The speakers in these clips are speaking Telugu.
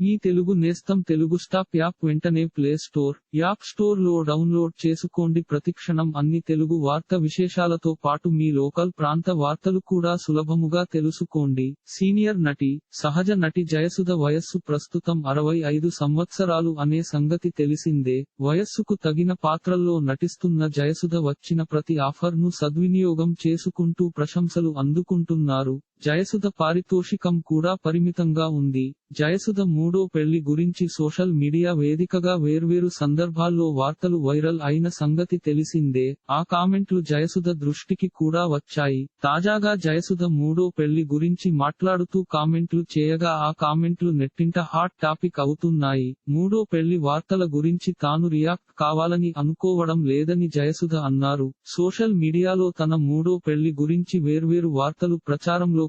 మీ తెలుగు నేస్తం తెలుగు స్టాప్ యాప్ వెంటనే ప్లే స్టోర్ యాప్ స్టోర్లో డౌన్లోడ్ చేసుకోండి. ప్రతిక్షణం అన్ని తెలుగు వార్త విశేషాలతో పాటు మీ లోకల్ ప్రాంత వార్తలు కూడా సులభముగా తెలుసుకోండి. సీనియర్ నటి సహజ నటి జయసుధ వయస్సు ప్రస్తుతం అరవై ఐదు సంవత్సరాలు అనే సంగతి తెలిసిందే. వయస్సుకు తగిన పాత్రల్లో నటిస్తున్న జయసుధ వచ్చిన ప్రతి ఆఫర్ను సద్వినియోగం చేసుకుంటూ ప్రశంసలు అందుకుంటున్నారు. జయసుధ పారితోషికం కూడా పరిమితంగా ఉంది. జయసుధ మూడో పెళ్ళి గురించి సోషల్ మీడియా వేదికగా వేర్వేరు సందర్భాల్లో వార్తలు వైరల్ అయిన సంగతి తెలిసిందే. ఆ కామెంట్లు జయసుధ దృష్టికి కూడా వచ్చాయి. తాజాగా జయసుధ మూడో పెళ్ళి గురించి మాట్లాడుతూ కామెంట్లు చేయగా ఆ కామెంట్లు నెట్టింట హాట్ టాపిక్ అవుతున్నాయి. మూడో పెళ్ళి వార్తల గురించి తాను రియాక్ట్ కావాలని అనుకోవడం లేదని జయసుధ అన్నారు. సోషల్ మీడియాలో తన మూడో పెళ్ళి గురించి వేర్వేరు వార్తలు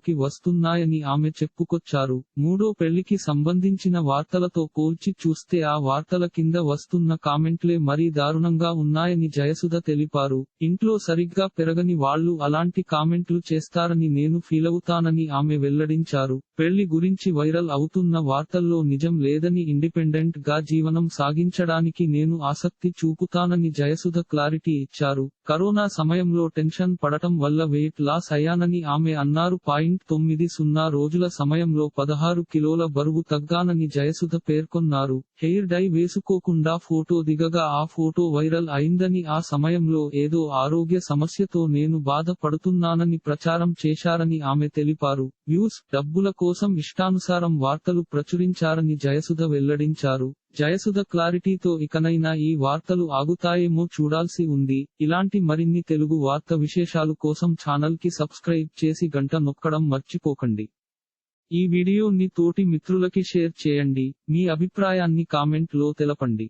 ప్రచారంలోకి వస్తున్నాయని ఆమె చెప్పుకొచ్చారు. మూడో పెళ్ళికి సంబంధించిన వార్తలతో పోల్చి చూస్తే ఆ వార్తల కింద వస్తున్న కామెంట్లే మరీ దారుణంగా ఉన్నాయని జయసుధ తెలిపారు. ఇంట్లో సరిగ్గా పెరగని వాళ్ళు అలాంటి కామెంట్లు చేస్తారని నేను ఫీలవుతానని ఆమె వెల్లడించారు. పెళ్ళి గురించి వైరల్ అవుతున్న వార్తల్లో నిజం లేదని ఇండిపెండెంట్గా జీవనం సాగించడానికి నేను ఆసక్తి చూపుతానని జయసుధ క్లారిటీ ఇచ్చారు. కరోనా సమయంలో టెన్షన్ పడటం వల్ల వెయిట్ లాస్ అయ్యానని ఆమె అన్నారు. పాయింట్ తొమ్మిది సున్నా రోజుల సమయంలో పదహారు కిలోల బరువు తగ్గానని జయసుధ పేర్కొన్నారు. హెయిర్ డై వేసుకోకుండా ఫోటో దిగగా ఆ ఫోటో వైరల్ అయిందని ఆ సమయంలో ఏదో ఆరోగ్య సమస్యతో నేను బాధపడుతున్నానని ప్రచారం చేశారని ఆమె తెలిపారు. వ్యూస్ డబ్బుల కోసం ఇష్టానుసారం వార్తలు ప్రచురించారని జయసుధ వెల్లడించారు. జయసుధ క్లారిటీతో ఇకనైనా ఈ వార్తలు ఆగుతాయేమో చూడాల్సి ఉంది. ఇలాంటి మరిన్ని తెలుగు వార్త విశేషాలు కోసం ఛానల్కి సబ్స్క్రైబ్ చేసి గంట నొక్కడం మర్చిపోకండి. ఈ వీడియోని తోటి మిత్రులకి షేర్ చేయండి. మీ అభిప్రాయాన్ని కామెంట్లో తెలపండి.